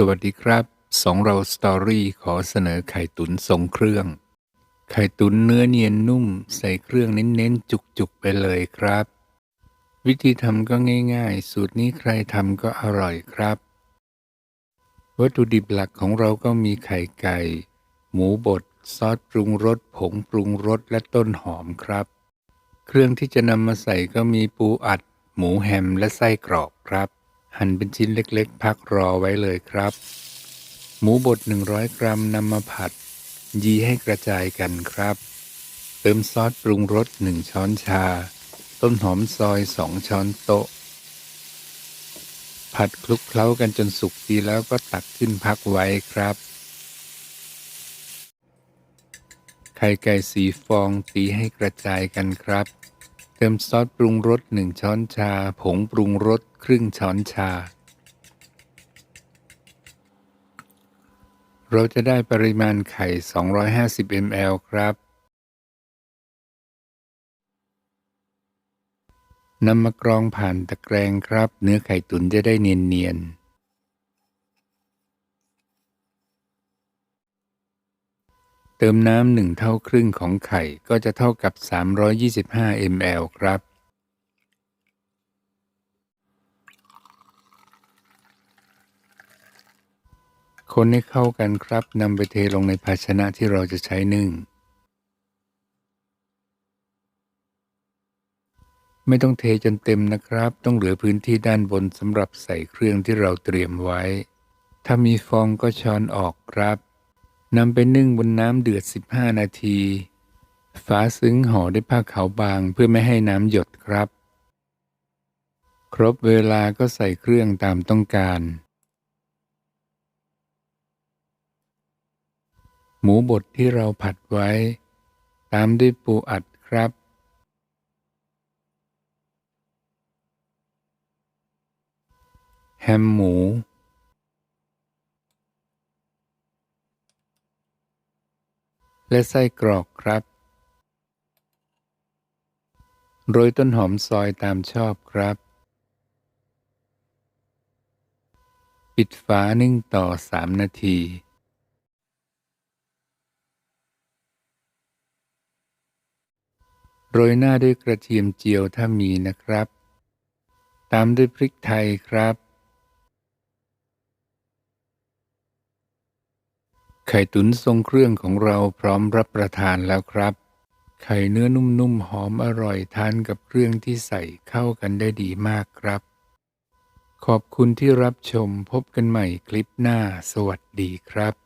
สวัสดีครับ สองเราสตอรี่ขอเสนอไข่ตุ๋นทรงเครื่อง ไข่ตุ๋นเนื้อเนียนนุ่ม ใส่เครื่องเน้นๆ จุกๆ ไปเลยครับ วิธีทำก็ง่ายๆ สูตรนี้ใครทำก็อร่อยครับ วัตถุดิบหลักของเราก็มีไข่ไก่ หมูบด ซอสปรุงรส ผงปรุงรส และต้นหอมครับ เครื่องที่จะนำมาใส่ก็มีปูอัด หมูแฮมและไส้กรอกครับ หั่นเป็นชิ้นเล็กๆ พักรอไว้เลยครับ หมูบด 100 กรัมนำมาผัด ยีให้กระจายกันครับ เติมซอสปรุงรส 1 ช้อนชา ต้นหอมซอย 2 ช้อนโต๊ะ ผัดคลุกเคล้ากันจนสุกดีแล้วก็ตักขึ้นพักไว้ครับ ไข่ไก่สีฟองตีให้กระจายกันครับ เติมซอสปรุงรส1ช้อนชา ผงปรุงรสครึ่งช้อนชา เราจะได้ปริมาณไข่ 250 ml ครับนำมากรองผ่านตะแกรงครับ เนื้อไข่ตุ๋นจะได้เนียนๆ เติมน้ำหนึ่งเท่าครึ่งของไข่ก็จะเท่ากับ 325 ml ครับ คนให้เข้ากันครับนำไปเทลงในภาชนะที่เราจะใช้นึ่ง ไม่ต้องเทจนเต็มนะครับ ต้องเหลือพื้นที่ด้านบนสำหรับใส่เครื่องที่เราเตรียมไว้ ถ้ามีฟองก็ช้อนออกครับ นำไปนึ่งบนน้ำเดือด 15 นาทีฝาซึ้งห่อด้วยผ้าขาวบางเพื่อไม่ให้น้ำหยดครับ ครบเวลาก็ใส่เครื่องตามต้องการ หมูบดที่เราผัดไว้ ตามด้วยปูอัดครับ แฮมหมู และไส้กรอกครับ โรยต้นหอมซอยตามชอบครับ ปิดฝานึ่งต่อ 3 นาทีโรยหน้าด้วยกระเทียมเจียวถ้ามีนะครับ ตามด้วยพริกไทยครับ ไข่ตุ๋นทรงเครื่องของเราพร้อมรับประทานแล้วครับ ไข่เนื้อนุ่มๆหอมอร่อยทานกับเครื่องที่ใส่เข้ากันได้ดีมากครับ ขอบคุณที่รับชมพบกันใหม่คลิปหน้าสวัสดีครับ